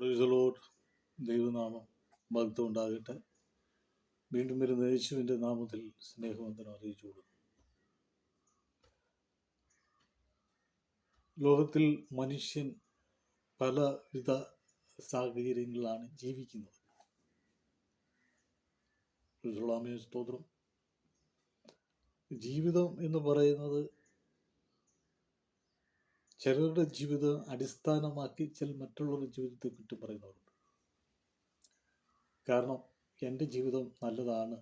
പ്രൈസലോഡ് ദൈവനാമം ഭക്തം ഉണ്ടാകട്ടെ വീണ്ടും വരുന്ന യേശുവിന്റെ നാമത്തിൽ സ്നേഹവന്ദനം അറിയിച്ചു കൊടുക്കും ലോകത്തിൽ മനുഷ്യൻ പലവിധ സാഹചര്യങ്ങളിലാണ് ജീവിക്കുന്നത്. സ്തോത്രം. ജീവിതം എന്ന് പറയുന്നത് ചിലരുടെ ജീവിതം അടിസ്ഥാനമാക്കി ചില മറ്റുള്ളവരുടെ ജീവിതത്തെ കുറ്റം പറയുന്നവരുണ്ട്. കാരണം എന്റെ ജീവിതം നല്ലതാണ്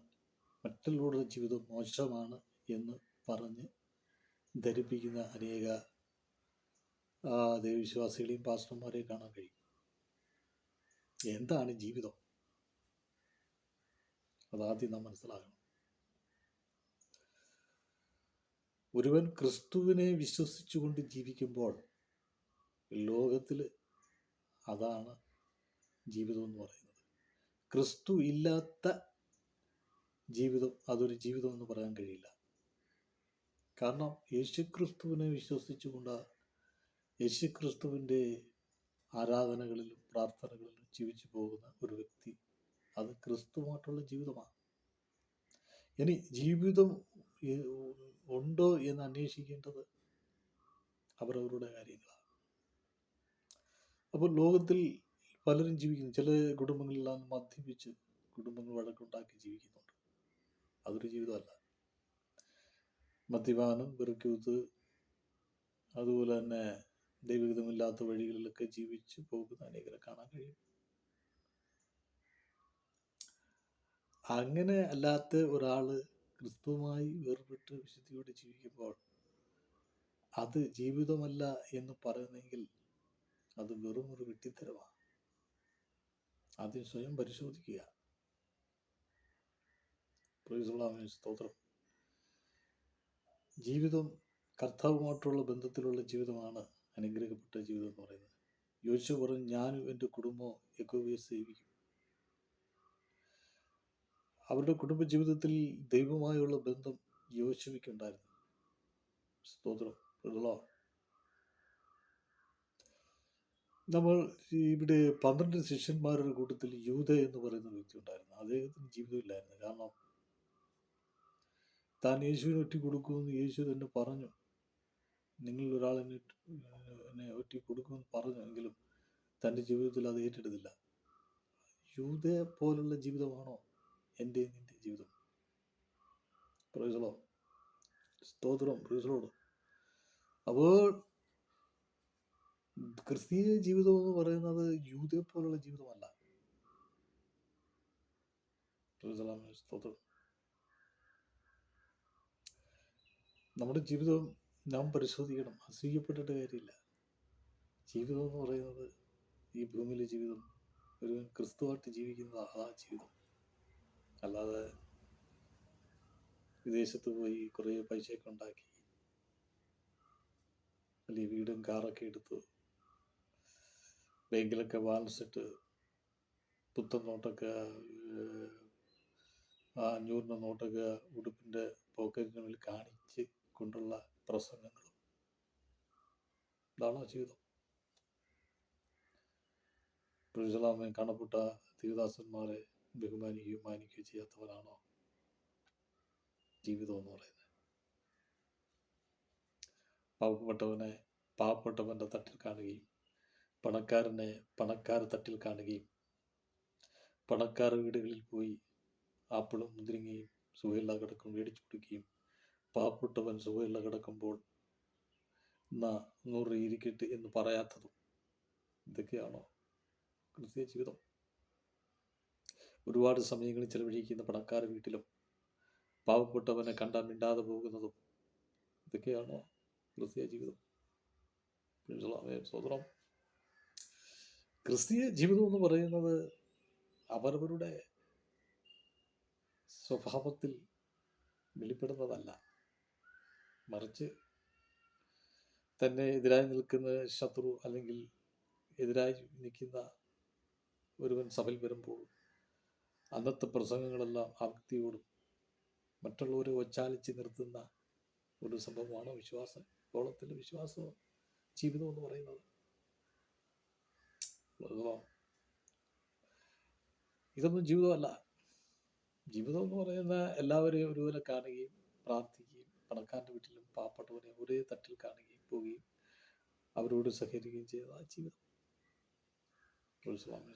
മറ്റുള്ളവരുടെ ജീവിതം മോശമാണ് എന്ന് പറഞ്ഞ് ധരിപ്പിക്കുന്ന അനേക ദൈവവിശ്വാസികളെയും പാസ്റ്റർമാരെയും കാണാൻ കഴിയും. എന്താണ് ജീവിതം? അതാദ്യം നാം മനസ്സിലാക്കണം ഒരുവൻ ക്രിസ്തുവിനെ വിശ്വസിച്ചുകൊണ്ട് ജീവിക്കുമ്പോൾ ലോകത്തിൽ അതാണ് ജീവിതം എന്ന് പറയുന്നത്. ക്രിസ്തു ഇല്ലാത്ത ജീവിതം അതൊരു ജീവിതം എന്ന് പറയാൻ കഴിയില്ല. കാരണം യേശുക്രിസ്തുവിനെ വിശ്വസിച്ചുകൊണ്ട് യേശുക്രിസ്തുവിന്റെ ആരാധനകളിലും പ്രാർത്ഥനകളിലും ജീവിച്ചു പോകുന്ന ഒരു വ്യക്തി അത് ക്രിസ്തുമായിട്ടുള്ള ജീവിതമാണ്. ഇനി ജീവിതം ഉണ്ടോ എന്ന് അന്വേഷിക്കേണ്ടത് അവരവരുടെ കാര്യങ്ങളാണ്. അപ്പോൾ ലോകത്തിൽ പലരും ജീവിക്കുന്നു. ചില കുടുംബങ്ങളിലാണ് മദ്യപിച്ച് കുടുംബങ്ങൾ വഴക്കുണ്ടാക്കി ജീവിക്കുന്നുണ്ട്. അതൊരു ജീവിതമല്ല. മദ്യപാനം വെറുക്കൂത്ത് അതുപോലെ തന്നെ ദൈവഹിതമില്ലാത്ത വഴികളിലൊക്കെ ജീവിച്ച് പോകുന്ന അനേകരെ കാണാൻ കഴിയും. അങ്ങനെ അല്ലാത്ത ഒരാൾ ക്രിസ്തുവുമായി വേർപെട്ട് വിശുദ്ധിയോടെ ജീവിക്കുമ്പോൾ അത് ജീവിതമല്ല എന്ന് പറയുന്നെങ്കിൽ അത് വെറും ഒരു വെട്ടിത്തരമാണ് ആദ്യം സ്വയം പരിശോധിക്കുക. സ്തോത്രം. ജീവിതം കർത്താവുമായിട്ടുള്ള ബന്ധത്തിലുള്ള ജീവിതമാണ് അനുഗ്രഹിക്കപ്പെട്ട ജീവിതം എന്ന് പറയുന്നത്. യോശു പറഞ്ഞു ഞാനും എന്റെ കുടുംബവും യഹോവയെ സേവിക്കും. അവരുടെ കുടുംബ ജീവിതത്തിൽ ദൈവമായുള്ള ബന്ധം യോശുവിക്കുണ്ടായിരുന്നു സ്തോത്രം. നമ്മൾ ഇവിടെ പന്ത്രണ്ട് ശിഷ്യന്മാരുടെ കൂട്ടത്തിൽ യൂത എന്ന് പറയുന്ന വ്യക്തി ഉണ്ടായിരുന്നു. അദ്ദേഹത്തിന് ജീവിതമില്ലായിരുന്നു. കാരണം താൻ യേശുവിനെ ഒറ്റി കൊടുക്കുമെന്ന് യേശു തന്നെ പറഞ്ഞു. നിങ്ങൾ ഒരാൾ എന്നെ എന്നെ ഒറ്റി കൊടുക്കുമെന്ന് പറഞ്ഞു. എങ്കിലും തന്റെ ജീവിതത്തിൽ അത് ഏറ്റെടുത്തില്ല. യൂതയെ പോലുള്ള ജീവിതമാണോ? എന്റെ നിന്റെ ജീവിതം. പ്രൈസലോ സ്തോത്രം പ്രൈസലോട് അപ്പോൾ ക്രിസ്തീയ ജീവിതം എന്ന് പറയുന്നത് യൂതയെ പോലുള്ള ജീവിതമല്ല. സ്തോത്രം. നമ്മുടെ ജീവിതം നാം പരിശോധിക്കണം. അസൂയപ്പെട്ടിട്ട് കാര്യമില്ല. ജീവിതം എന്ന് പറയുന്നത് ഈ ഭൂമിയിലെ ജീവിതം ഒരു ക്രിസ്തുവായിട്ട് ജീവിക്കുന്നത് ആ ജീവിതം. അല്ലാതെ വിദേശത്ത് പോയി കുറേ പൈസയൊക്കെ ഉണ്ടാക്കി വലിയ വീടും കാറൊക്കെ എടുത്ത് ബാങ്കിലൊക്കെ ബാലൻസ് ഇട്ട് പുത്തൻ നോട്ടൊക്കെ ആ അഞ്ഞൂറിന്റെ നോട്ടൊക്കെ ഉടുപ്പിന്റെ പോക്കറ്റിന് മേൽ കാണിച്ച് കൊണ്ടുള്ള പ്രസംഗങ്ങളും. ഇതാണോ ജീവിതം? പുരുഷലാമൻ കാണപ്പെട്ട ദേവദാസന്മാരെ ബഹുമാനിക്കുകയും മാനിക്കുകയും ചെയ്യാത്തവരാണോ ജീവിതം എന്ന് പറയുന്നത്. പാവപ്പെട്ടവനെ പാവപ്പെട്ടവന്റെ തട്ടിൽ കാണുകയും പണക്കാരനെ പണക്കാരൻ തട്ടിൽ കാണുകയും പണക്കാർ വീടുകളിൽ പോയി ആപ്പിളും മുന്തിരിങ്ങയും സുഖയില്ല കിടക്കും മേടിച്ചു കൊടുക്കുകയും പാവപ്പെട്ടവൻ സുഖയില്ല കിടക്കുമ്പോൾ എന്നാ നൂറ് ഇരിക്കട്ടെ എന്ന് പറയാത്തതും ഇതൊക്കെയാണോ ക്രിസ്തീയ ജീവിതം? ഒരുപാട് സമയങ്ങളിൽ ചിലവഴിക്കുന്ന പണക്കാർ വീട്ടിലും പാവപ്പെട്ടവനെ കണ്ടാൽ മിണ്ടാതെ പോകുന്നതും ഇതൊക്കെയാണോ ക്രിസ്തീയ ജീവിതം. സ്വതന്ത്രം ക്രിസ്തീയ ജീവിതം എന്ന് പറയുന്നത് അവരവരുടെ സ്വഭാവത്തിൽ വെളിപ്പെടുന്നതല്ല. മറിച്ച് തന്നെ എതിരായി നിൽക്കുന്ന ശത്രു അല്ലെങ്കിൽ എതിരായി നിൽക്കുന്ന ഒരുവൻ സഭയിൽ വരുമ്പോൾ അന്നത്തെ പ്രസംഗങ്ങളെല്ലാം ആ വ്യക്തിയോടും മറ്റുള്ളവരെ ഒച്ചാലിച്ച് നിർത്തുന്ന ഒരു സംഭവമാണ് വിശ്വാസം ഗോളത്തിന്റെ വിശ്വാസം ജീവിതം എന്ന് പറയുന്നത് ഇതൊന്നും ജീവിതമല്ല. ജീവിതം എന്ന് പറയുന്ന എല്ലാവരെയും ഒരുപോലെ കാണുകയും പ്രാർത്ഥിക്കുകയും പണക്കാരന്റെ വീട്ടിലും പാവപ്പെട്ടവരെ ഒരേ തട്ടിൽ കാണുകയും പോവുകയും അവരോട് സഹകരിക്കുകയും ചെയ്ത ജീവിതം. ഒരു സ്വാമി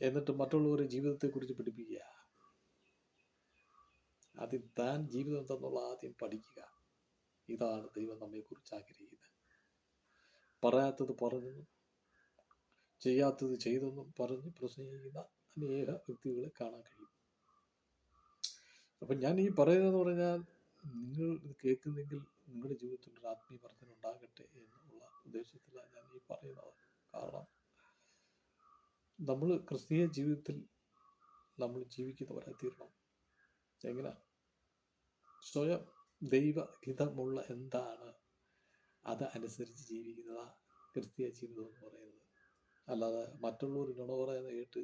എന്നിട്ട് മറ്റുള്ളവരെ ജീവിതത്തെക്കുറിച്ച് പഠിപ്പിക്കുക. ആദ്യം താൻ ജീവിതം എന്തെന്നുള്ള ആദ്യം പഠിക്കുക. ഇതാണ് ദൈവം നമ്മെക്കുറിച്ച് ആഗ്രഹിക്കുന്നത്. പറയാത്തത് പറഞ്ഞു ചെയ്യാത്തത് ചെയ്തെന്നും പറഞ്ഞ് പ്രസംഗിക്കുന്ന അനേക വ്യക്തികളെ കാണാൻ കഴിയും. അപ്പം ഞാൻ ഈ പറയുന്നതെന്ന് പറഞ്ഞാൽ നിങ്ങൾ ഇത് കേൾക്കുന്നെങ്കിൽ നിങ്ങളുടെ ജീവിതത്തിൽ ഒരു ആത്മീയ വർധന ഉണ്ടാകട്ടെ എന്നുള്ള ഉദ്ദേശത്തിലാണ് ഞാൻ ഈ പറയുന്നത്. കാരണം നമ്മൾ ക്രിസ്തീയ ജീവിതത്തിൽ നമ്മൾ ജീവിക്കുന്നവരായി തീരണം. എങ്ങനെ? സ്വയം ദൈവഹിതമുള്ള എന്താണ്? അത് അനുസരിച്ച് ജീവിക്കുന്നതാ ക്രിസ്തീയ ജീവിതം എന്ന് പറയുന്നത്. അല്ലാതെ മറ്റുള്ളവർ നുണ പറയുന്നത് കേട്ട്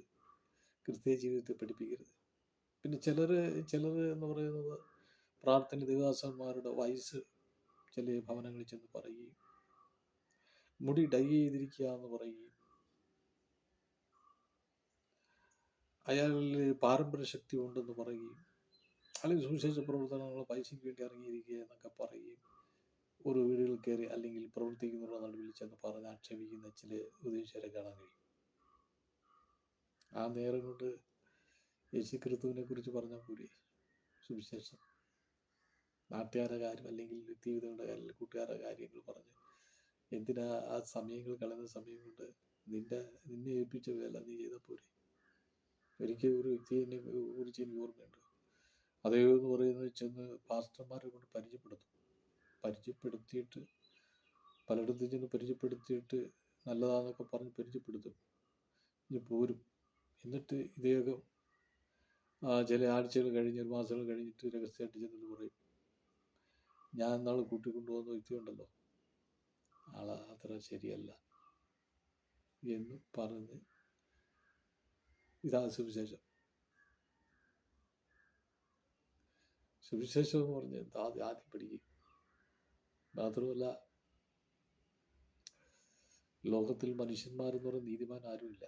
ക്രിസ്തീയ ജീവിതത്തെ പഠിപ്പിക്കരുത്. പിന്നെ ചിലർ ചിലർ എന്ന് പറയുന്നത് പ്രാർത്ഥന ദേവദാസന്മാരുടെ വയസ്സ് ചില ഭവനങ്ങളിൽ ചെന്ന് പറയുകയും മുടി ഡൈ ചെയ്തിരിക്കുക എന്ന് പറയുകയും അയാളിൽ പാരമ്പര്യ ശക്തി ഉണ്ടെന്ന് പറയുകയും അല്ലെങ്കിൽ സുവിശേഷ പ്രവർത്തനങ്ങൾ പൈസയ്ക്ക് വേണ്ടി ഇറങ്ങിയിരിക്കുക എന്നൊക്കെ പറയുകയും ഒരു വീടുകളിൽ കയറി അല്ലെങ്കിൽ പ്രവർത്തിക്കുന്നവരുടെ നടുവിൽ ചെന്ന് പറഞ്ഞ് ആക്ഷേപിക്കുന്ന ചില ഉപദേശിച്ചവരെ കാണാൻ കഴിയും. ആ നേരം കൊണ്ട് യേശു ക്രിസ്തുവിനെ കുറിച്ച് പറഞ്ഞാൽ പോരെ? സുവിശേഷം. നാട്ടുകാരുടെ കാര്യം അല്ലെങ്കിൽ വ്യക്തിഗതങ്ങളുടെ കാര്യം കൂട്ടുകാരുടെ കാര്യങ്ങൾ പറഞ്ഞ് എന്തിനാ ആ സമയങ്ങൾ കളയുന്ന സമയം കൊണ്ട് നിന്റെ നിന്നെ ഏൽപ്പിച്ച വേല നീ ചെയ്താൽ പോരെ? ഒരിക്കൽ ഒരു വ്യക്തിയെ എന്നെ കുറിച്ച് എനിക്ക് ഓർമ്മയുണ്ട്. അദ്ദേഹം എന്ന് പറയുന്നത് ചെന്ന് പാസ്റ്റർമാരെ കൊണ്ട് പരിചയപ്പെടുത്തും. പരിചയപ്പെടുത്തിയിട്ട് പലയിടത്തും ചെന്ന് പരിചയപ്പെടുത്തിയിട്ട് നല്ലതാന്നൊക്കെ പറഞ്ഞ് പരിചയപ്പെടുത്തും. ഇനി പോരും. എന്നിട്ട് ഇദ്ദേഹം ചില ആഴ്ചകൾ കഴിഞ്ഞ് ഒരു മാസങ്ങൾ കഴിഞ്ഞിട്ട് രഹസ്യമായിട്ട് ചെന്നിട്ട് പറയും ഞാൻ ഇന്നാൾ കൂട്ടിക്കൊണ്ടുപോകുന്ന വ്യക്തിയുണ്ടല്ലോ. ആൾ അത്ര ശരിയല്ല എന്ന് പറഞ്ഞ് ഇതാണ് സുവിശേഷം സുവിശേഷം എന്ന് പറഞ്ഞ് ആദ്യം ആദ്യം പഠിക്കും മാത്രമല്ല ലോകത്തിൽ മനുഷ്യന്മാരെന്ന് പറയുന്ന നീതിമാൻ ആരുമില്ല.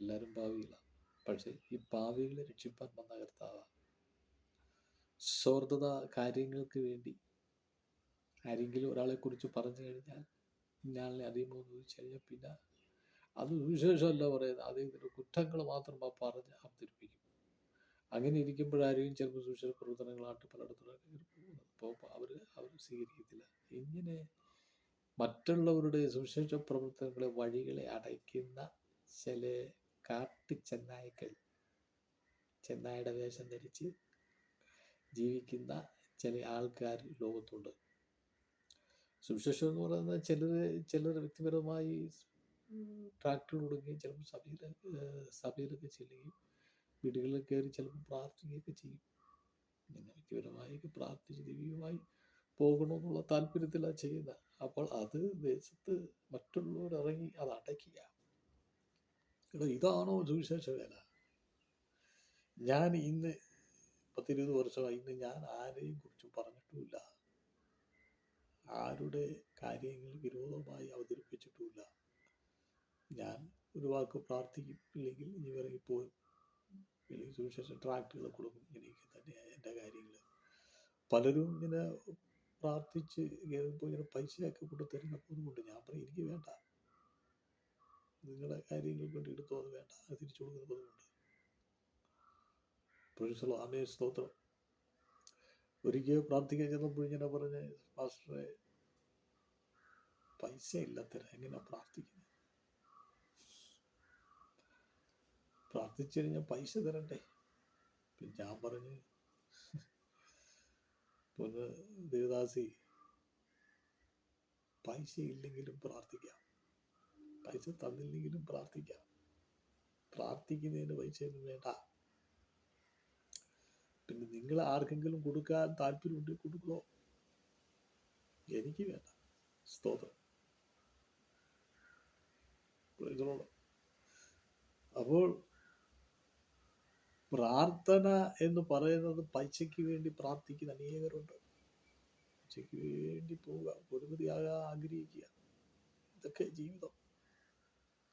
എല്ലാവരും പാവികളാണ് പക്ഷേ ഈ പാവികളെ രക്ഷിപ്പാൻ വന്ന കർത്താവ്. സ്വാർത്ഥത കാര്യങ്ങൾക്ക് വേണ്ടി ആരെങ്കിലും ഒരാളെ കുറിച്ച് പറഞ്ഞു കഴിഞ്ഞാൽ ഇന്നയാളെ അറിയുമോ എന്ന് ചോദിച്ചു കഴിഞ്ഞാൽ പിന്നെ അത് സുവിശേഷമല്ല പറയുന്നത്. അദ്ദേഹത്തിന്റെ കുറ്റങ്ങൾ മാത്രം ആ പറഞ്ഞ് അവതരിപ്പിക്കും. അങ്ങനെ ഇരിക്കുമ്പോഴായിരിക്കും ചിലപ്പോൾ സുവിശേഷ പ്രവർത്തനങ്ങളായിട്ട് പലയിടത്തും അപ്പോൾ അവർ അവർ സ്വീകരിക്കത്തില്ല. ഇങ്ങനെ മറ്റുള്ളവരുടെ സുവിശേഷ പ്രവർത്തനങ്ങളെ വഴികളെ അടയ്ക്കുന്ന ചില കാട്ടി ചെന്നായ്ക്കൾ ചെന്നായുടെ വേഷം ധരിച്ച് ജീവിക്കുന്ന ചില ആൾക്കാർ ലോകത്തുണ്ട്. സുവിശേഷം എന്ന് പറയുന്നത് ചിലർ ചിലർ വ്യക്തിപരമായി ട്രാക്ടർ കൊടുക്കുകയും ചിലപ്പോൾ സഭയിൽ സഭയിലൊക്കെ ചെല്ലുകയും വീടുകളിൽ കയറി ചിലപ്പോൾ പ്രാർത്ഥിക്കുകയൊക്കെ ചെയ്യും. പിന്നെ വ്യക്തിപരമായൊക്കെ പ്രാർത്ഥിച്ച് ദൈവികമായി പോകണമെന്നുള്ള താല്പര്യത്തിലാണ് ചെയ്യുന്നത് അപ്പോൾ അത് ദേശത്ത് മറ്റുള്ളവർ ഇറങ്ങി അത് അടയ്ക്കുക. ഇതാണോ സുവിശേഷ വേല? ഞാൻ ഇന്ന് പത്തിരുപത് വർഷമായി ഇന്ന് ഞാൻ ആരെയും കുറിച്ച് പറഞ്ഞിട്ടുമില്ല. ആരുടെ കാര്യങ്ങൾ വിരോധമായി അവതരിപ്പിച്ചിട്ടുമില്ല. ഞാൻ ഒരു വാക്ക് പ്രാർത്ഥിക്കും ഇല്ലെങ്കിൽ ഇനി ഇറങ്ങിപ്പോയി അല്ലെങ്കിൽ സുവിശേഷ ട്രാക്റ്റുകൾ കൊടുക്കും. ഇങ്ങനെയൊക്കെ തന്നെ എന്റെ കാര്യങ്ങൾ. പലരും ഇങ്ങനെ പ്രാർത്ഥിച്ച് ഇപ്പോൾ ഇങ്ങനെ പൈസയൊക്കെ കൊണ്ട് തരുന്നതുകൊണ്ട് കൊണ്ട് ഞാൻ പറയും എനിക്ക് വേണ്ട. നിങ്ങളുടെ കാര്യങ്ങൾക്ക് വേണ്ടി എടുത്തോ അത് വേണ്ട. അത് തിരിച്ചു കൊടുക്കുന്നത് അമേ സ്തോത്രം. ഒരിക്കൽ പ്രാർത്ഥിക്കാൻ ചെന്നപ്പോൾ ഇങ്ങനെ പറഞ്ഞ് പാസ്റ്ററെ പൈസ ഇല്ല എങ്ങനെ പ്രാർത്ഥിക്കുന്നത്? പ്രാർത്ഥിച്ചു കഴിഞ്ഞാൽ പൈസ തരണ്ടേ? പിന്നെ ഞാൻ പറഞ്ഞു പൊന്ന് ദേവദാസി പൈസ ഇല്ലെങ്കിലും പ്രാർത്ഥിക്കാം. പൈസ തന്നില്ലെങ്കിലും പ്രാർത്ഥിക്കാം. പ്രാർത്ഥിക്കുന്നതിന് പൈസയൊന്നും വേണ്ട. പിന്നെ നിങ്ങൾ ആർക്കെങ്കിലും കൊടുക്കാൻ താല്പര്യമുണ്ടെങ്കിൽ കൊടുക്കണോ എനിക്ക് വേണ്ട. സ്തോത്രം. അപ്പോൾ പ്രാർത്ഥന എന്ന് പറയുന്നത് പൈസയ്ക്ക് വേണ്ടി പ്രാർത്ഥിക്കുന്ന അനേകരുണ്ട്. പൈസയ്ക്ക് വേണ്ടി പോവുക പൊതുമതിയാകാൻ ആഗ്രഹിക്കുക. ഇതൊക്കെ ജീവിതം.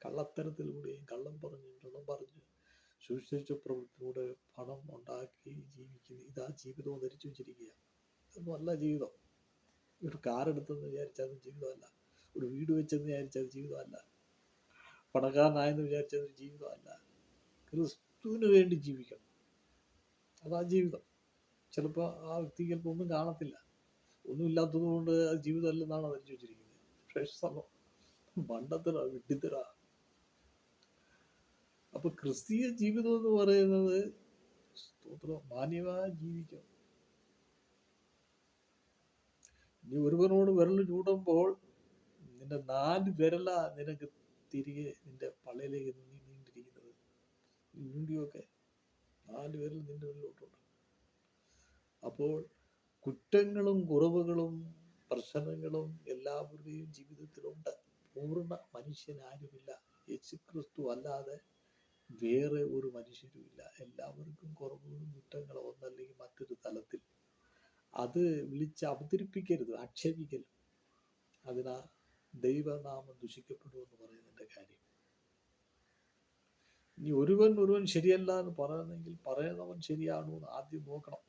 കള്ളത്തരത്തിലൂടെയും കള്ളം പറഞ്ഞും കള്ളം പറഞ്ഞ് സുവിശേഷ പ്രവൃത്തിയിലൂടെ പണം ഉണ്ടാക്കി ജീവിക്കുന്ന ഇതാ ജീവിതവും ധരിച്ചു വെച്ചിരിക്കുക. ഇതൊന്നും അല്ല ജീവിതം. ഒരു കാറെടുത്തെന്ന് വിചാരിച്ചാൽ ജീവിതമല്ല. ഒരു വീട് വെച്ചെന്ന് വിചാരിച്ചാൽ ജീവിതമല്ല. പണക്കാരനായെന്ന് വിചാരിച്ചാൽ ജീവിതമല്ല. ജീവിതമല്ല ക്രിസ്തുവിന് വേണ്ടി ജീവിക്കണം. അതാ ജീവിതം. ചിലപ്പോൾ ആ വ്യക്തിക്ക് ചിലപ്പോൾ ഒന്നും കാണത്തില്ല. ഒന്നുമില്ലാത്തത് കൊണ്ട് ജീവിതമല്ലെന്നാണ് ധരിച്ചു ചോദിച്ചിരിക്കുന്നത് പക്ഷേ മണ്ടത്തര വിഡ്ഢിത്തര. അപ്പൊ ക്രിസ്തീയ ജീവിതം എന്ന് പറയുന്നത് സ്തോത്രം മാന്യമായി ജീവിക്കണം നീ ഒരുവനോട് വിരൽ ചൂടുമ്പോൾ നിന്റെ നാല് വിരല നിനക്ക് തിരികെ നിന്റെ പള്ളിയിലേക്ക് നീ ചൂണ്ടിയൊക്കെ നാല് പേരിൽ നിന്റെ ഉള്ളിലോട്ടുണ്ട്. അപ്പോൾ കുറ്റങ്ങളും കുറവുകളും പ്രശ്നങ്ങളും എല്ലാവരുടെയും ജീവിതത്തിലുണ്ട്. പൂർണ മനുഷ്യനാരുമില്ല. യേശുക്രിസ്തു അല്ലാതെ വേറെ ഒരു മനുഷ്യരുമില്ല. എല്ലാവർക്കും കുറവുകളും കുറ്റങ്ങളും ഒന്നല്ലെങ്കിൽ മറ്റൊരു തലത്തിൽ. അത് വിളിച്ച് അവതരിപ്പിക്കരുത് ആക്ഷേപിക്കരുത്. അതിനാ ദൈവനാമം ദുഷിക്കപ്പെടുമെന്ന് പറയുന്നതിന്റെ കാര്യം. ഇനി ഒരുവൻ ഒരുവൻ ശരിയല്ല എന്ന് പറയുന്നെങ്കിൽ പറയുന്നവൻ ശരിയാണോ എന്ന് ആദ്യം നോക്കണം?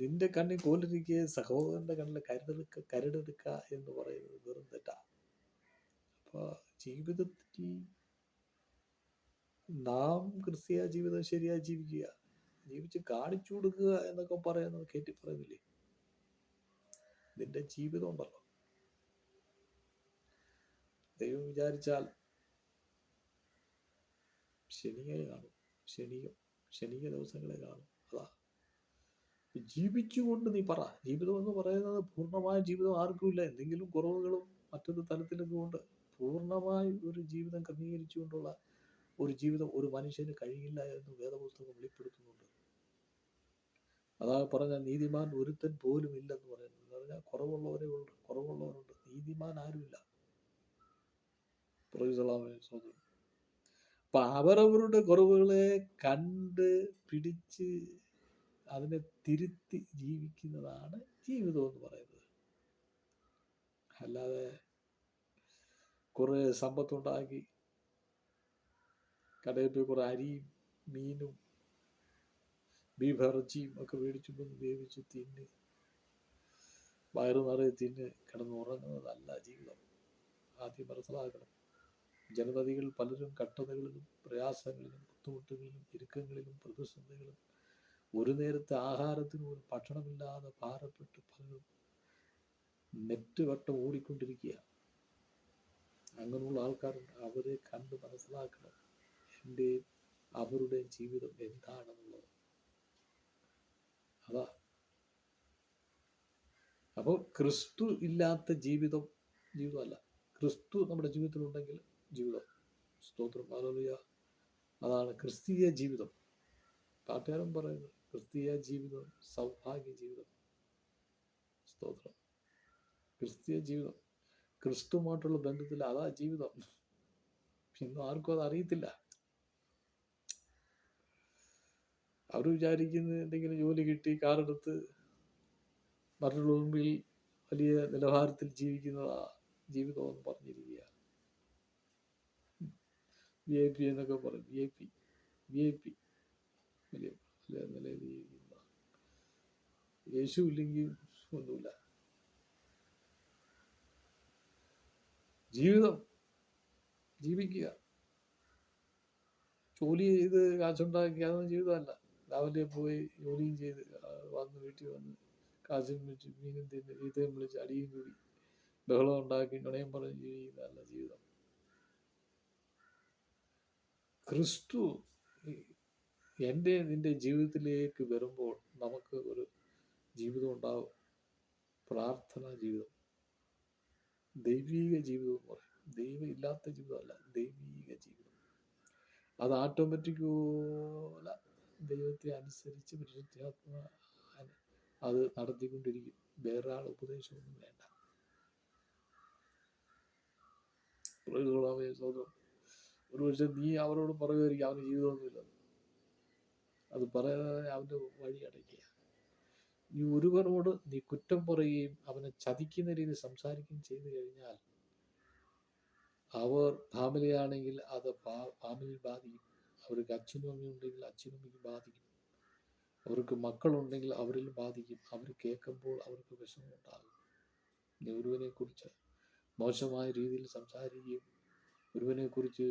നിന്റെ കണ്ണിൽ കോലിരിക്കുക സഹോദരന്റെ കണ്ണിൽ കരുതെടുക്ക കരുടെടുക്ക എന്ന് പറയുന്നത് വെറും തെറ്റാ. അപ്പൊ ജീവിതത്തിൽ നാം ക്രിസ്തീയ ജീവിതം ശരിയായി ജീവിക്കുക. ജീവിച്ച് കാണിച്ചു കൊടുക്കുക എന്നൊക്കെ പറയുന്നത് കേട്ടി പറയുന്നില്ലേ നിന്റെ ജീവിതം ഉണ്ടല്ലോ. ദൈവം വിചാരിച്ചാൽ ശനിയെ കാണും. ശനിയോ ശനിക ദിവസങ്ങളെ കാണും. അതാ. ജീവിച്ചുകൊണ്ട് നീ പറ. ജീവിതം എന്ന് പറയുന്നത് പൂർണമായ ജീവിതം ആർക്കുമില്ല. എന്തെങ്കിലും കുറവുകളും മറ്റൊരു തലത്തിലൊക്കെ ഉണ്ട് പൂർണമായി ഒരു ജീവിതം ക്രമീകരിച്ചുകൊണ്ടുള്ള ഒരു ജീവിതം ഒരു മനുഷ്യന് കഴിയില്ല എന്ന് വേദപുസ്തകം വെളിപ്പെടുത്തുന്നുണ്ട്. അതാ പറഞ്ഞ നീതിമാൻ ഒരുത്തൻ പോലും ഇല്ലെന്ന് പറയുന്നത് എന്ന് പറഞ്ഞാൽ കുറവുള്ളവരേ ഉള്ളു കുറവുള്ളവരുണ്ട്. നീതിമാൻ ആരുമില്ല. അപ്പൊ അവരവരുടെ കുറവുകളെ കണ്ട് പിടിച്ച് അതിനെ തിരുത്തി ജീവിക്കുന്നതാണ് ജീവിതം എന്ന് പറയുന്നത്. അല്ലാതെ കുറെ സമ്പത്തുണ്ടാക്കി കടയിൽ പോയി കുറെ അരിയും മീനും ബീഫിറച്ചിയും ഒക്കെ മേടിച്ചുകൊണ്ട് വേവിച്ച് തിന്ന് വയറു നിറയെ തിന്ന് കിടന്നുറങ്ങുന്നതല്ല ജീവിതം. ആദ്യം മനസ്സിലാക്കണം. ജനതകൾ പലരും കഷ്ടതകളിലും പ്രയാസങ്ങളിലും ബുദ്ധിമുട്ടുകളിലും ഇറുക്കങ്ങളിലും പ്രതിസന്ധികളും ഒരു നേരത്തെ ആഹാരത്തിന് ഒരു ഭക്ഷണമില്ലാതെ ഭാരപ്പെട്ട് പലരും നെറ്റുവട്ടം ഓടിക്കൊണ്ടിരിക്കുക അങ്ങനെയുള്ള ആൾക്കാരുണ്ട് അവരെ കണ്ട് മനസ്സിലാക്കണം എന്റെ അവരുടെ ജീവിതം എന്താണെന്നുള്ളത്. അതാ. അപ്പോൾ ക്രിസ്തു ഇല്ലാത്ത ജീവിതം ജീവിതമല്ല. ക്രിസ്തു നമ്മുടെ ജീവിതത്തിലുണ്ടെങ്കിൽ ജീവിതം. സ്തോത്രം. ആലോചിയ അതാണ് ക്രിസ്തീയ ജീവിതം. പാട്ടുകാരൻ പറയുന്നത് ക്രിസ്തീയ ജീവിതം സൗഭാഗ്യ ജീവിതം. സ്തോത്രം. ക്രിസ്തീയ ജീവിതം. ക്രിസ്തുമായിട്ടുള്ള ബന്ധത്തിൽ അതാ ജീവിതം. ഇന്നും ആർക്കും അത് അറിയത്തില്ല. അവർ വിചാരിക്കുന്നത് എന്തെങ്കിലും ജോലി കിട്ടി കാറെടുത്ത് മറ്റുള്ള മുമ്പിൽ വലിയ നിലവാരത്തിൽ ജീവിക്കുന്നതാ ജീവിതം എന്ന് പറഞ്ഞിരിക്കുക വി ഐ പി എന്നൊക്കെ പറയും. V I P V I P വലിയ യേശു ഇല്ലെങ്കിൽ ഒന്നുമില്ല. ജീവിതം ജീവിക്കുക. ജോലി ചെയ്ത് കാശുണ്ടാക്കി അതൊന്നും ജീവിതമല്ല. രാവിലെ പോയി ജോലിയും ചെയ്ത് വന്ന് വീട്ടിൽ വന്ന് കാശും വെച്ച് മീനും തിന്ന് ഈത്തയും വിളിച്ച് അടിയും കൂടി ബഹളം ഉണ്ടാക്കി നുണയും പറഞ്ഞ് ജീവിക്കുന്നതല്ല ജീവിതം. ക്രിസ്തു എന്റെ നിന്റെ ജീവിതത്തിലേക്ക് വരുമ്പോൾ നമുക്ക് ഒരു ജീവിതം ഉണ്ടാവും. പ്രാർത്ഥനാ ജീവിതം. ദൈവീക ജീവിതം എന്ന് പറയും. ദൈവം ഇല്ലാത്ത ജീവിതമല്ല ദൈവീക ജീവിതം. അത് ഓട്ടോമാറ്റിക് പോലെ ദൈവത്തെ അനുസരിച്ച് പരിശുദ്ധാത്മ അത് നടത്തിക്കൊണ്ടിരിക്കും. വേറെ ആൾ ഉപദേശമൊന്നും വേണ്ട. സഹോദരൻ. ഒരു പക്ഷെ നീ അവരോട് പറയുമായിരിക്കും അവന് ജീവിതമൊന്നുമില്ല. അത് പറയാതെ അവന്റെ വഴി അടയ്ക്കുക. നീ ഒരുവനോട് നീ കുറ്റം പറയുകയും അവനെ ചതിക്കുന്ന രീതിയിൽ സംസാരിക്കുകയും ചെയ്തു കഴിഞ്ഞാൽ അവർ ഫാമിലിയാണെങ്കിൽ അത് ഫാമിലി ബാധിക്കും. അവർക്ക് അച്ഛനും അമ്മയും ഉണ്ടെങ്കിൽ അച്ഛനും അമ്മയ്ക്ക് ബാധിക്കും. അവർക്ക് മക്കളുണ്ടെങ്കിൽ അവരിൽ ബാധിക്കും. അവർ കേൾക്കുമ്പോൾ അവർക്ക് വിഷമമുണ്ടാകും നീ ഒരുവനെ കുറിച്ച് മോശമായ രീതിയിൽ സംസാരിക്കുകയും ഒരുവനെ കുറിച്ച്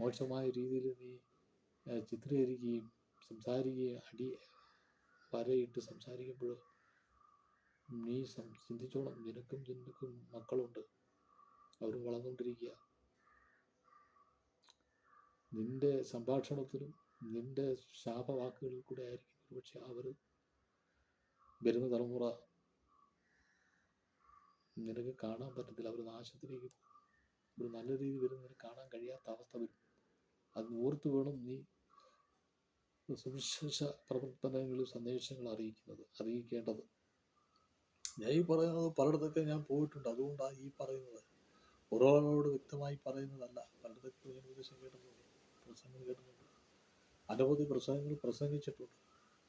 മോശമായ രീതിയിൽ നീ ചിത്രീകരിക്കുകയും സംസാരിക്കുകയും അടി വരയിട്ട് സംസാരിക്കുമ്പോൾ നീ ചിന്തിച്ചോണം നിനക്കും നിനക്കും മക്കളുണ്ട്. അവർ വളർന്നുകൊണ്ടിരിക്കുക. നിന്റെ സംഭാഷണത്തിലും നിന്റെ ശാപവാക്കുകളിൽ കൂടെ ആയിരിക്കും. ഒരുപക്ഷെ അവർ വരുന്ന തലമുറ നിനക്ക് കാണാൻ പറ്റത്തില്ല. അവർ നാശത്തിലേക്ക് ഒരു നല്ല രീതിയിൽ വരുന്നതിന് കാണാൻ കഴിയാത്ത അവസ്ഥ വരും. അത് ഓർത്ത് വേണം നീ സുവിശേഷ പ്രവർത്തനങ്ങളിൽ സന്ദേശങ്ങൾ അറിയിക്കുന്നത് അറിയിക്കേണ്ടത്. ഞാൻ ഈ പറയുന്നത് പലയിടത്തൊക്കെ ഞാൻ പോയിട്ടുണ്ട്. അതുകൊണ്ടാണ് ഈ പറയുന്നത്. ഒരാളോട് വ്യക്തമായി പറയുന്നതല്ല. പലയിടത്തൊക്കെ ഞാൻ ഉപദേശം കേട്ടിട്ടുണ്ട് പ്രസംഗം കേട്ടിട്ടുണ്ട്. അനവധി പ്രസംഗങ്ങൾ പ്രസംഗിച്ചിട്ടുണ്ട്.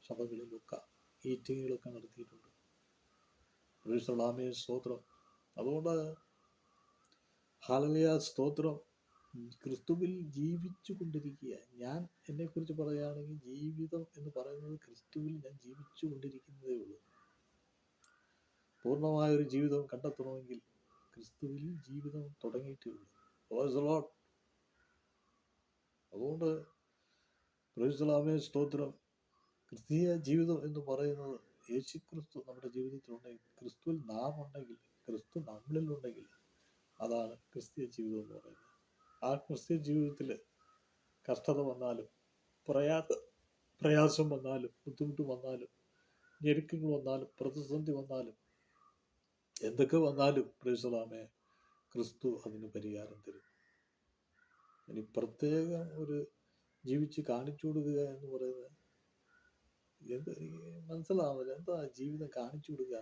സഭകളിലൊക്കെ മീറ്റിങ്ങുകളൊക്കെ നടത്തിയിട്ടുണ്ട്. പ്രേക്ഷണാമേ സ്തോത്രം. അതുകൊണ്ട് ഹാലലിയ സ്തോത്രം. ക്രിസ്തുവിൽ ജീവിച്ചു കൊണ്ടിരിക്കുക ഞാൻ എന്നെക്കുറിച്ച് പറയുകയാണെങ്കിൽ ജീവിതം എന്ന് പറയുന്നത് ക്രിസ്തുവിൽ ഞാൻ ജീവിച്ചു കൊണ്ടിരിക്കുന്നതേ ഉള്ളൂ. പൂർണമായ ഒരു ജീവിതം കണ്ടെത്തണമെങ്കിൽ ക്രിസ്തുവിൽ ജീവിതം തുടങ്ങിയിട്ടേ ഉള്ളൂ. അതുകൊണ്ട് പ്രൈസലാമേ സ്തോത്രം. ക്രിസ്തീയ ജീവിതം എന്ന് പറയുന്നത് യേശു ക്രിസ്തു നമ്മുടെ ജീവിതത്തിലുണ്ടെങ്കിൽ ക്രിസ്തുവിൽ നാം ഉണ്ടെങ്കിൽ ക്രിസ്തു നമ്മളിൽ ഉണ്ടെങ്കിൽ അതാണ് ക്രിസ്തീയ ജീവിതം എന്ന് പറയുന്നത്. ആ ക്രിസ്ത്യൻ ജീവിതത്തിൽ കഷ്ടത വന്നാലും പ്രയാ പ്രയാസം വന്നാലും ബുദ്ധിമുട്ട് വന്നാലും ഞെരുക്കങ്ങൾ വന്നാലും പ്രതിസന്ധി വന്നാലും എന്തൊക്കെ വന്നാലും പ്രേസലാമേ ക്രിസ്തു അതിന് പരിഹാരം തരും ഇനി പ്രത്യേകം ഒരു ജീവിച്ച് കാണിച്ചു കൊടുക്കുക എന്ന് പറയുന്നത് എന്ത് മനസ്സിലാവുന്നില്ല. എന്താ ജീവിതം കാണിച്ചു കൊടുക്കുക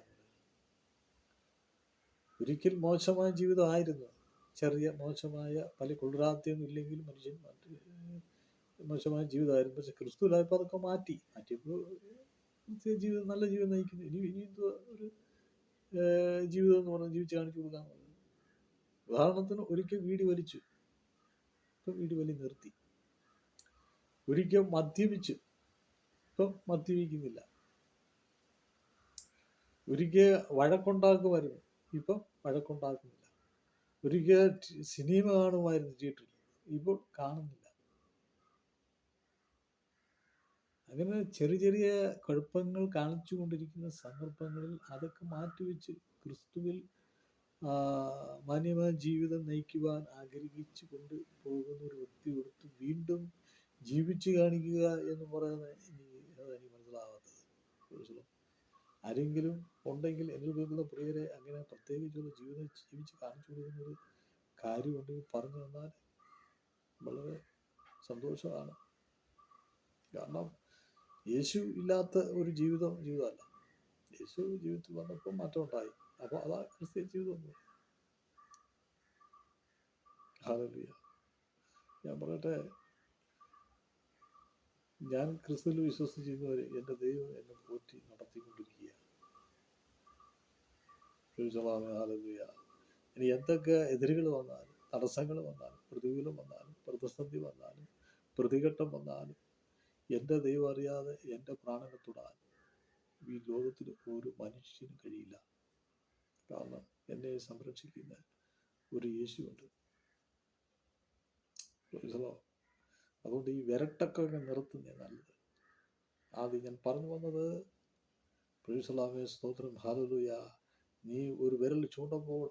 ഒരിക്കൽ മോശമായ ജീവിതമായിരുന്നു ചെറിയ മോശമായ പല കൊള്ളരാത്യൊന്നും ഇല്ലെങ്കിൽ മനുഷ്യൻ മോശമായ ജീവിതമായിരുന്നു. പക്ഷെ ക്രിസ്തുവിലായപ്പോൾ അതൊക്കെ മാറ്റി. മാറ്റിയപ്പോൾ ജീവിതം നല്ല ജീവിതം നയിക്കുന്നു. ഇനി ഇനി ഒരു ജീവിതം എന്ന് പറഞ്ഞാൽ ജീവിച്ച് കാണിച്ചു കൊടുക്കാൻ ഉദാഹരണത്തിന് ഒരിക്കൽ വീടി വലിച്ചു. ഇപ്പം വീട് വലി നിർത്തി. ഒരിക്കൽ മദ്യപിച്ചു. ഇപ്പം മദ്യപിക്കുന്നില്ല. ഒരിക്കൽ വഴക്കുണ്ടാക്കുമായിരുന്നു ഇപ്പം വഴക്കുണ്ടാക്കുന്നില്ല. ഒരിക്കൽ സിനിമ കാണുമായിരുന്നു തിയേറ്ററിൽ. ഇപ്പോൾ കാണുന്നില്ല. അങ്ങനെ ചെറിയ ചെറിയ കുഴപ്പങ്ങൾ കാണിച്ചു കൊണ്ടിരിക്കുന്ന സന്ദർഭങ്ങളിൽ അതൊക്കെ മാറ്റിവെച്ച് ക്രിസ്തുവിൽ മാന്യമായ ജീവിതം നയിക്കുവാൻ ആഗ്രഹിച്ചു കൊണ്ട് പോകുന്ന ഒരു വ്യക്തി കൊടുത്ത് വീണ്ടും ജീവിച്ചു കാണിക്കുക എന്ന് പറയുന്നത് എനിക്ക് അതെനിക്ക് മനസ്സിലാവാത്തത്. മനസ്സിലാവും ആരെങ്കിലും ഉണ്ടെങ്കിൽ എന്നിൽ കേൾക്കുന്ന പ്രിയരെ അങ്ങനെ പ്രത്യേകിച്ചുള്ള ജീവിതം ജീവിച്ച് കാണിച്ചു കൊടുക്കുന്നൊരു കാര്യമുണ്ടെങ്കിൽ പറഞ്ഞു തന്നാൽ വളരെ സന്തോഷമാണ്. കാരണം യേശു ഇല്ലാത്ത ഒരു ജീവിതം ജീവിതമല്ല. യേശു ജീവിതത്തിൽ വന്നപ്പോൾ മാറ്റം ഉണ്ടായി അപ്പോൾ അതാ ക്രിസ്ത്യൻ ജീവിതം. ഞാൻ പറയട്ടെ ഞാൻ ക്രിസ്തുവിൽ വിശ്വസിച്ചിരുന്നവരെ എന്റെ ദൈവം എന്നെ പോറ്റി നടത്തിക്കൊണ്ടിരിക്കുക ഇനി എന്തൊക്കെ എതിരുകൾ വന്നാലും തടസ്സങ്ങൾ വന്നാലും പ്രതികൂലം വന്നാലും പ്രതിസന്ധി വന്നാലും പ്രതിഘട്ടം വന്നാലും എന്റെ ദൈവം അറിയാതെ എന്റെ പ്രാണനെ തൊടാൻ ഈ ലോകത്തിൽ ഒരു മനുഷ്യനും കഴിയില്ല. കാരണം എന്നെ സംരക്ഷിക്കുന്ന ഒരു Lord. അതുകൊണ്ട് ഈ വിരട്ടൊക്കെ നിർത്തുന്നേ നല്ലത്. ആദ്യം ഞാൻ പറഞ്ഞു വന്നത് പ്രീസലാമേ സ്തോത്രം. ഹാലലുയ നീ ഒരു വിരൽ ചൂണ്ടുമ്പോൾ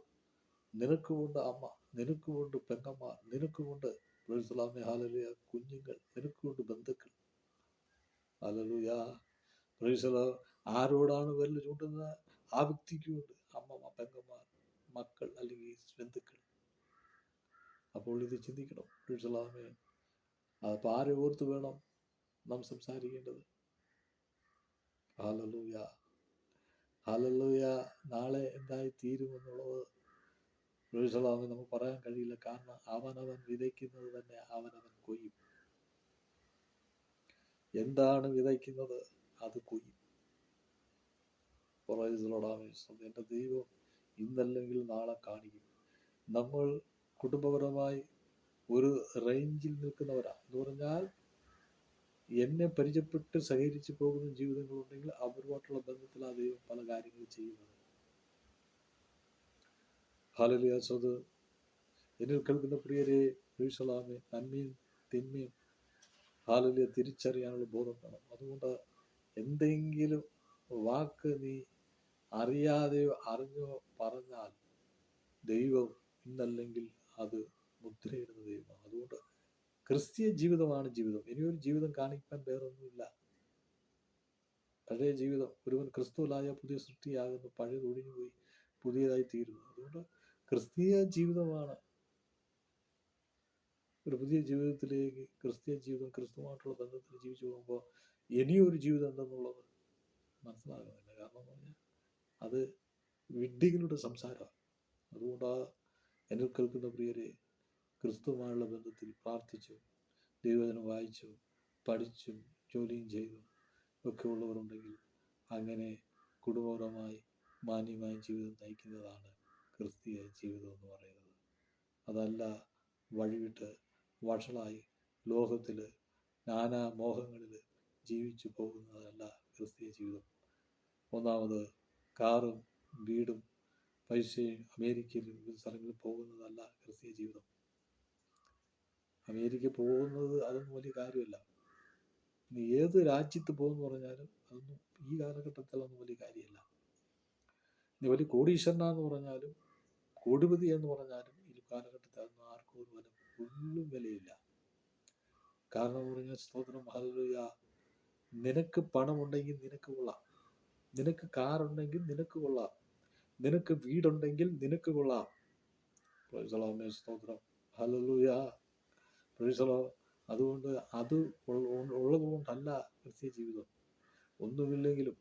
നിനക്കുമുണ്ട് അമ്മ നിനക്കുമുണ്ട് പെങ്ങമ്മ നിനക്കുമുണ്ട് പ്രീസലാമേ ഹാലലുയ കുഞ്ഞുങ്ങൾ നിനക്കുമുണ്ട് ബന്ധുക്കൾ. ഹാലലുയ. പ്രീസല ആരോടാണ് വിരൽ ചൂണ്ടുന്നത്? ആ വ്യക്തിക്കുമുണ്ട് അമ്മ പെങ്ങമ്മ മക്കൾ അല്ലെങ്കിൽ ബന്ധുക്കൾ. അപ്പോൾ ഇത് ചിന്തിക്കണം. പ്രീസലാമേ അപ്പോൾ ആരെ ഓർത്ത് വേണം നാം സംസാരിക്കേണ്ടത്? ഹാലലൂയ. ഹാലലൂയ നാളെ എന്തായി തീരുമെന്നുള്ളത് പ്രൊഫസലാമെ നമുക്ക് പറയാൻ കഴിയില്ല. കാരണം അവനവൻ വിതയ്ക്കുന്നത് തന്നെ അവനവൻ കൊയ്യും. എന്താണ് വിതയ്ക്കുന്നത്? അത് കൊയ്യും. പറയുന്നതോടാമേ എന്റെ ദൈവം ഇന്നല്ലെങ്കിൽ നാളെ കാണിക്കും. നമ്മൾ കുടുംബപരമായി ഒരു റേഞ്ചിൽ നിൽക്കുന്നവരാ. എന്ന് പറഞ്ഞാൽ എന്നെ പരിചയപ്പെട്ട് സഹകരിച്ച് പോകുന്ന ജീവിതങ്ങളുണ്ടെങ്കിൽ അവരുമായിട്ടുള്ള ബന്ധത്തിൽ ആ ദൈവം പല കാര്യങ്ങൾ ചെയ്യുന്നത്. ഹാലലിയ സ്വത് എന്നിൽ കേൾക്കുന്ന പ്രിയരെ വീഴ്സലാമെ നന്മയും തിന്മയും ഹാലലിയ തിരിച്ചറിയാനുള്ള ബോധം വേണം. അതുകൊണ്ട് എന്തെങ്കിലും വാക്ക് നീ അറിയാതെയോ അറിഞ്ഞോ പറഞ്ഞാൽ ദൈവം ഇന്നല്ലെങ്കിൽ അത് മുദ്രയിടുന്ന ദൈവമാണ്. അതുകൊണ്ട് ക്രിസ്തീയ ജീവിതമാണ് ജീവിതം. ഇനിയൊരു ജീവിതം കാണിക്കാൻ വേറൊന്നുമില്ല. പഴയ ജീവിതം ഒരുവൻ ക്രിസ്തുവിലായ പുതിയ സൃഷ്ടിയാകുന്നു പഴയത് ഒഴിഞ്ഞുപോയി പുതിയതായി തീരുന്നു. അതുകൊണ്ട് ക്രിസ്തീയ ജീവിതമാണ്. ഒരു പുതിയ ജീവിതത്തിലേക്ക് ക്രിസ്തീയ ജീവിതം ക്രിസ്തുമായിട്ടുള്ള ബന്ധത്തിൽ ജീവിച്ചു പോകുമ്പോൾ ഇനിയൊരു ജീവിതം എന്തെന്നുള്ളത് മനസ്സിലാകുന്നില്ല. കാരണം എന്ന് പറഞ്ഞാൽ അത് വിഡ്ഢികളുടെ സംസാരമാണ്. അതുകൊണ്ട് എന്നിൽ കേൾക്കുന്ന പ്രിയരെ ക്രിസ്തുവുമായുള്ള ബന്ധത്തിൽ പ്രാർത്ഥിച്ചു ദൈവജനം വായിച്ചു പഠിച്ചും ജോലിയും ചെയ്തും. ഒക്കെ ഉള്ളവരുണ്ടെങ്കിൽ അങ്ങനെ കുടുംബപരമായി മാന്യമായ ജീവിതം നയിക്കുന്നതാണ് ക്രിസ്തീയ ജീവിതം എന്ന് പറയുന്നത്. അതല്ല വഴിവിട്ട് വഷളായി ലോകത്തിൽ നാനാ മോഹങ്ങളിൽ ജീവിച്ചു പോകുന്നതല്ല ക്രിസ്തീയ ജീവിതം. ഒന്നാമത് കാറും വീടും പൈസയും അമേരിക്കയിലും സ്ഥലങ്ങളിൽ പോകുന്നതല്ല ക്രിസ്തീയ ജീവിതം. അമേരിക്ക പോകുന്നത് അതൊന്നും വലിയ കാര്യമല്ല. നീ ഏത് രാജ്യത്ത് പോകുമെന്ന് പറഞ്ഞാലും അതൊന്നും ഈ കാലഘട്ടത്തിലൊന്നും വലിയ കാര്യമല്ല. നീ വലിയ കോടീശ്വരനാന്ന് പറഞ്ഞാലും കോടിപതി എന്ന് പറഞ്ഞാലും ഈ കാലഘട്ടത്തിൽ അതൊന്നും ആർക്കും ഒരു വില ഒന്നും വിലയില്ല. കാരണം എന്ന് പറഞ്ഞാൽ സ്തോത്രം ഹല്ലേലൂയ. നിനക്ക് പണമുണ്ടെങ്കിൽ നിനക്ക് കൊള്ളാം. നിനക്ക് കാറുണ്ടെങ്കിൽ നിനക്ക് കൊള്ളാം. നിനക്ക് വീടുണ്ടെങ്കിൽ നിനക്ക് കൊള്ളാം. സ്തോത്രം. ഹല്ലേലൂയ. Lord. അതുകൊണ്ട് അത് ഉള്ള- ഉള്ളത് കൊണ്ടല്ല ക്രിസ്തീയ ജീവിതം. ഒന്നുമില്ലെങ്കിലും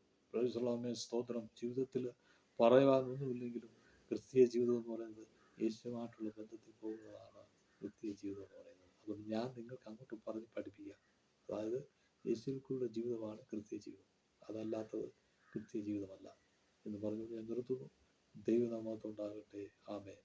may സ്തോത്രം. ജീവിതത്തിൽ പറയാനൊന്നുമില്ലെങ്കിലും ക്രിസ്തീയ ജീവിതം എന്ന് പറയുന്നത് യേശുമായിട്ടുള്ള ബന്ധത്തിൽ പോകുന്നതാണ് ക്രിസ്തീയ ജീവിതം എന്ന് പറയുന്നത്. അതുകൊണ്ട് ഞാൻ നിങ്ങൾക്ക് അങ്ങോട്ട് പറഞ്ഞ് പഠിപ്പിക്കുക അതായത് യേശുക്കുള്ള ജീവിതമാണ് ക്രിസ്തീയ ജീവിതം. അതല്ലാത്തത് ക്രിസ്തീയ ജീവിതമല്ല എന്ന് പറഞ്ഞു ഞാൻ നിർത്തുന്നു. ദൈവനാമത്തുണ്ടാകട്ടെ ആമേ